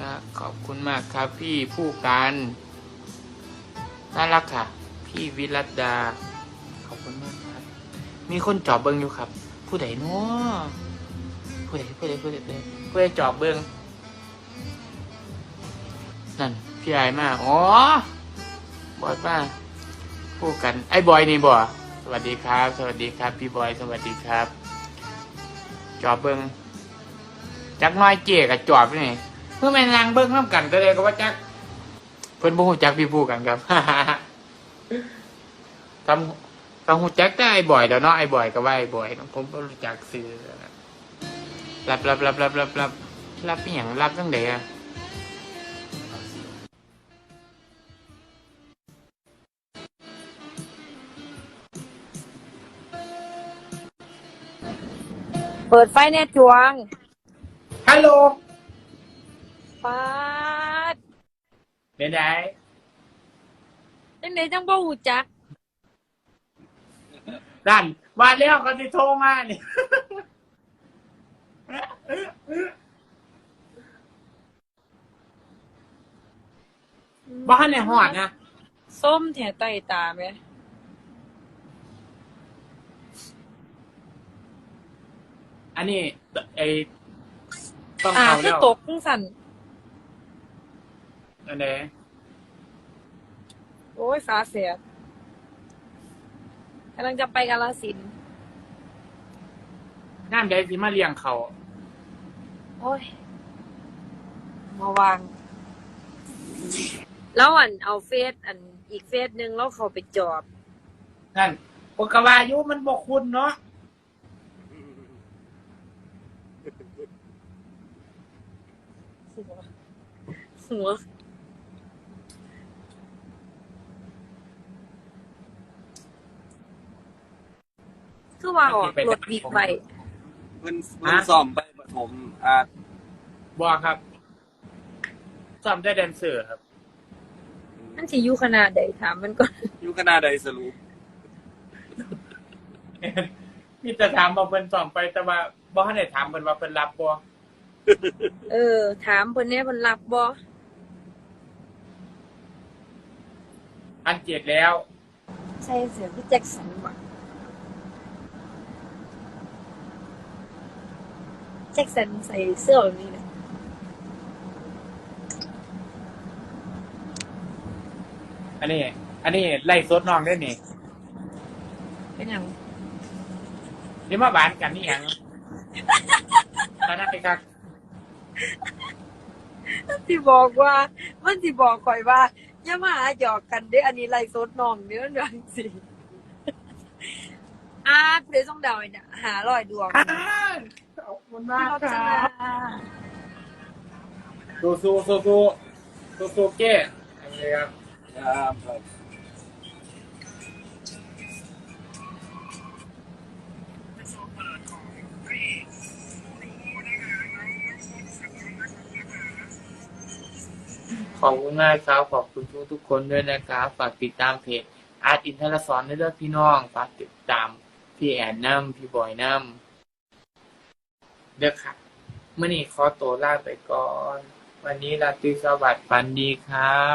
นะขอบคุณมากครับ พี่ผู้การน่ารักค่ะ พี่วิรัตดา ขอบคุณมากครับ มีคนจอบเบิ้งอยู่ครับ ผู้ใดเนาะผู้ใดผู้ใดผู้ใดผู้ใดผู้ใดจอบเบิ้งนั่นพี่ไอมาอ๋อบอยมาผู้กันไอ้บอยนี่บ่สวัสดีครับ สวัสดีครับ พี่บอยสวัสดีครับ จอบเบิ้งจักน้อยเจ๊กับจอบนี่ พื่อแม่นางเบิ้งข้ามกันก็เลยก็ว่าจัก เพิ่นบ่ฮู้จักพี่ผู้กันครับทำทำฮู้จักแต่ไอ้บ่อยแล้วเนาะไอ้บ่อยก็ว่าไอ้บ่อยเนาะผมบ่รู้จักซื้อรับรับรับรับรับรับรับอีหยังรับจังไดอะเปิดไฟแน่จวง ฮัลโหล ฟาดเป็นไดจังไดจังบ่หูจัก นั่นว่าแล้วเขาสิโทรมานี่ บ้านในหอดนะส้มแถใต้ตาไหมอันนี้ไอ้ต้องอ่าเอาคืแล้อวตกจังสั่น อันไหนโอ้ยฟ้าเสียกำลังจะไปกาลสินธุ์งานใดสิมาเลี้ยงเขาโอ้ยมาวาง แล้วอันเอาเฟซอันอีกเฟซหนึ่งแล้วเขาไปจอบ นั่นปกวายุมันบอกคุณเนาะหัว คือว่าออกรถบิ๊กไบค์เพิ่นเพิ่นซ่อมไปปฐมอาจบอกครับซ้อมได้แดนเซอร์ครับ มันสิอยู่ขนาดใดถามมันก่อนอยู่คณะใดสรุปมีแต่ถามมาเพิ่นซ้อมไปแต่ว่าบ่ทันได้ถามเพิ่นว่าเพิ่นรับบ่เออ ถามเพิ่นแหน่เพิ่นรับบ่อันเจ็ดแล้วใส่เสื้อพี่แจ็คสันบ่ แจ็คสันใส่เสื้อแบบนี้นะอันนี้ อันนี้ไล่สดน้องได้นี่เป็นหยังนี่มาหวานกันนี่หยังตอนนั้นไปครับสิบอกว่า มันสิบอกข่อยว่าอย่ามาหาหยอกกันเด้ออันนี้ไล่สดน้องเด้อจังสิอาผู้ใดส่งดาวให้น่ะหาร้อยดวงขอบ คุณพี่มากรคจรันาบสู้สู้สู้สู้สู้สู้เก้อันนี้ครับครับครับขอบคุณมากครับ ขอบคุณทุกทุกๆคนด้วยนะครับ ฝากติดตามเพจอาร์ตอินทรสอนด้วยเด้อพี่น้อง ฝากติดตามพี่แอนน้ำพี่บอยน้ำ เด้อค่ะเมื่อนี้ขอตัวลาไปก่อน วันนี้ราตรีสวัสดิ์ ฝันดีครับ